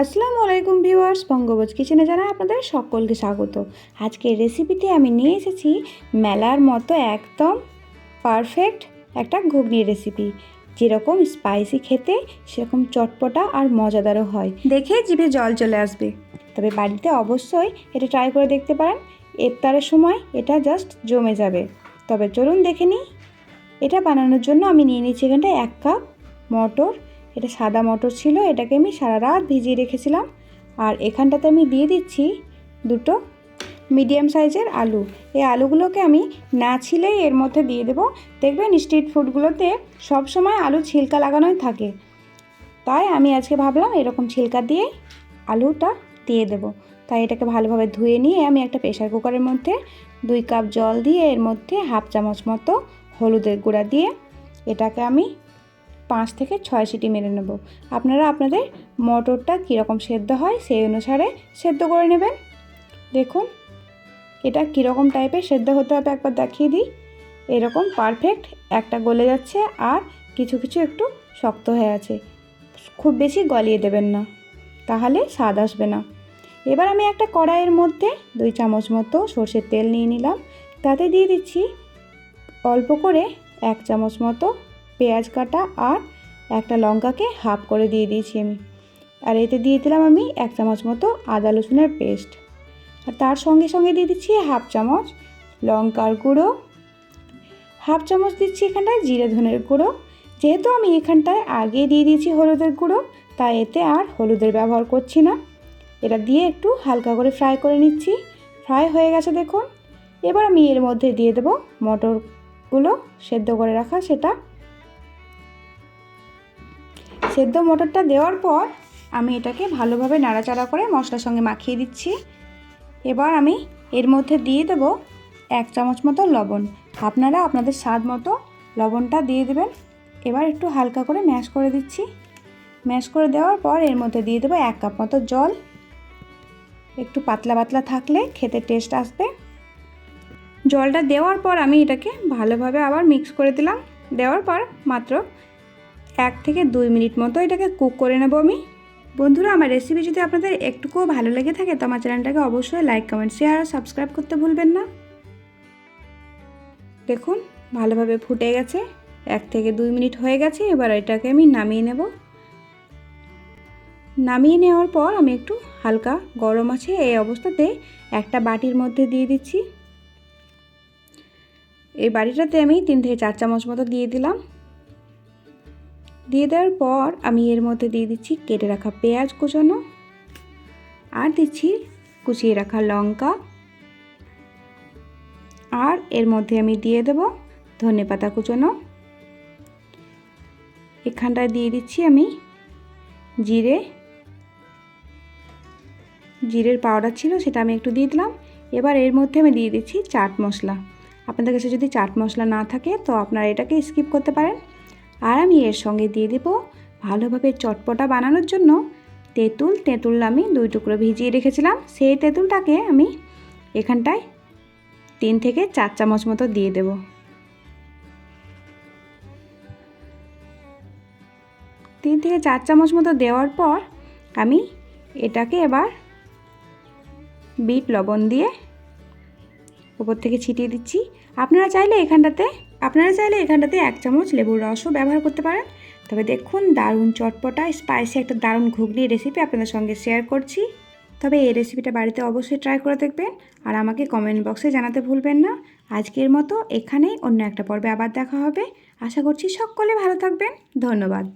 আসসালামু আলাইকুম ভিউয়ার্স, বঙ্গবোজ কিচেনে জানাই আপনাদের সকলকে স্বাগত। আজকের রেসিপিতে আমি নিয়ে এসেছি মেলার মতো একদম পারফেক্ট একটা ঘুগনির রেসিপি যেরকম স্পাইসি খেতে, সেরকম চটপটা আর মজাদারও হয়। দেখে জিভে জল চলে আসবে। তবে বাড়িতে অবশ্যই এটা ট্রাই করে দেখতে পারেন। ইফতারের সময় এটা জাস্ট জমে যাবে। তবে চলুন দেখে নিই। এটা বানানোর জন্য আমি নিয়ে নিচ্ছি এখানটায় এক কাপ মটর এটা সাদা মটর ছিল, এটাকে আমি সারা রাত ভিজিয়ে রেখেছিলাম। আর এখানটাতে আমি দিয়ে দিচ্ছি দুটো মিডিয়াম সাইজের আলু। এই আলুগুলোকে আমি না ছিলেই এর মধ্যে দিয়ে দেবো। দেখবেন স্ট্রিট ফুডগুলোতে সব সময় আলু ছিলকা লাগানোই থাকে। তাই আমি আজকে ভাবলাম এরকম ছিলকা দিয়ে আলুটা দিয়ে দেবো। তাই এটাকে ভালোভাবে ধুয়ে নিয়ে আমি একটা প্রেশার কুকারের মধ্যে দুই কাপ জল দিয়ে এর মধ্যে হাফ চামচ মতো হলুদের গুঁড়া দিয়ে এটাকে আমি পাঁচ থেকে ছয় সিটি মেরে নেব। আপনারা আপনাদের মটরটা কীরকম সেদ্ধ হয় সেই অনুসারে সেদ্ধ করে নেবেন। দেখুন, এটা কীরকম টাইপের সেদ্ধ হতে হবে একবার দেখিয়ে দিই। এরকম পারফেক্ট একটা গলে যাচ্ছে আর কিছু কিছু একটু শক্ত হয়ে আছে। খুব বেশি গলিয়ে দেবেন না, তাহলে স্বাদ আসবে না। এবার আমি একটা কড়াইয়ের মধ্যে দুই চামচ মতো সর্ষের তেল নিয়ে নিলাম। তাতে দিয়ে দিচ্ছি অল্প করে এক চামচ মতো পেঁয়াজ কাটা আর একটা লঙ্কাকে হাফ করে দিয়ে দিয়েছি আমি। আর এতে দিয়ে দিলাম আমি এক চামচ মতো আদা রসুনের পেস্ট। আর তার সঙ্গে সঙ্গে দিয়ে দিচ্ছি হাফ চামচ লঙ্কার গুঁড়ো। হাফ চামচ দিচ্ছি এখানটায় জিরে ধনের গুঁড়ো। যেহেতু আমি এখানটায় আগে দিয়ে দিয়েছি হলুদের গুঁড়ো, তাই এতে আর হলুদের ব্যবহার করছি না। এটা দিয়ে একটু হালকা করে ফ্রাই করে নিচ্ছি। ফ্রাই হয়ে গেছে দেখুন। এবার আমি এর মধ্যে দিয়ে দেবো মটরগুলো সেদ্ধ করে রাখা সেটা সেদ্ধ মটরটা দেওয়ার পর আমি এটাকে ভালোভাবে নাড়াচাড়া করে মশলার সঙ্গে মাখিয়ে দিচ্ছি। এবার আমি এর মধ্যে দিয়ে দেবো এক চামচ মতো লবণ। আপনারা আপনাদের স্বাদ মতো লবণটা দিয়ে দেবেন। এবার একটু হালকা করে ম্যাশ করে দিচ্ছি। ম্যাশ করে দেওয়ার পর এর মধ্যে দিয়ে দেবো এক কাপ মতো জল। একটু পাতলা পাতলা থাকলে খেতে টেস্ট আসবে। জলটা দেওয়ার পর আমি এটাকে ভালোভাবে আবার মিক্স করে দিলাম। দেওয়ার পর মাত্র এক থেকে দুই মিনিট মতো এটাকে কুক করে নেব আমি। বন্ধুরা, আমার রেসিপি যদি আপনাদের একটুকুও ভালো লেগে থাকে, তো আমার চ্যানেলটাকে অবশ্যই লাইক কমেন্ট শেয়ার আর সাবস্ক্রাইব করতে ভুলবেন না। দেখুন, ভালোভাবে ফুটে গেছে। এক থেকে দুই মিনিট হয়ে গেছে, এবার এটাকে আমি নামিয়ে নেব। নামিয়ে নেওয়ার পর আমি একটু হালকা গরম আছে এই অবস্থাতে একটা বাটির মধ্যে দিয়ে দিচ্ছি। এই বাটিটাতে আমি তিন থেকে চার চামচ মতো দিয়ে দিলাম। দিয়ে দেওয়ার পর আমি এর মধ্যে দিয়ে দিচ্ছি কেটে রাখা পেঁয়াজ কুচানো। আর দিচ্ছি কুচিয়ে রাখা লঙ্কা। আর এর মধ্যে আমি দিয়ে দেব ধনে পাতা কুচানো। এখানটায় দিয়ে দিচ্ছি আমি জিরে। জিরের পাউডার ছিল সেটা আমি একটু দিয়ে দিলাম। এবার এর মধ্যে আমি দিয়ে দিচ্ছি চাট মশলা। আপনাদের কাছে যদি চাট মশলা না থাকে তো আপনারা এটাকে স্কিপ করতে পারেন। আর আমি এর সঙ্গে দিয়ে দেব ভালোভাবে চটপটা বানানোর জন্য তেঁতুল। তেঁতুল আমি দুই টুকরো ভিজিয়ে রেখেছিলাম। সেই তেঁতুলটাকে আমি এখানটায় তিন থেকে চার চামচ মতো দিয়ে দেব। তিন থেকে চার চামচ মতো দেওয়ার পর আমি এটাকে এবার বিট লবণ দিয়ে উপর থেকে ছিটিয়ে দিচ্ছি। আপনারা চাইলে এখানটাতে আপনারা চাইলে এখানটাতে এক চামচ লেবুর রসও ব্যবহার করতে পারেন। তবে দেখুন, দারুণ চটপটা স্পাইসি একটা দারুণ ঘুগনি রেসিপি আপনাদের সঙ্গে শেয়ার করছি। তবে এই রেসিপিটা বাড়িতে অবশ্যই ট্রাই করে দেখবেন আর আমাকে কমেন্ট বক্সে জানাতে ভুলবেন না। আজকের মতো এখানেই অন্য একটা পর্বে আবার দেখা হবে। আশা করছি সকলে ভালো থাকবেন। ধন্যবাদ।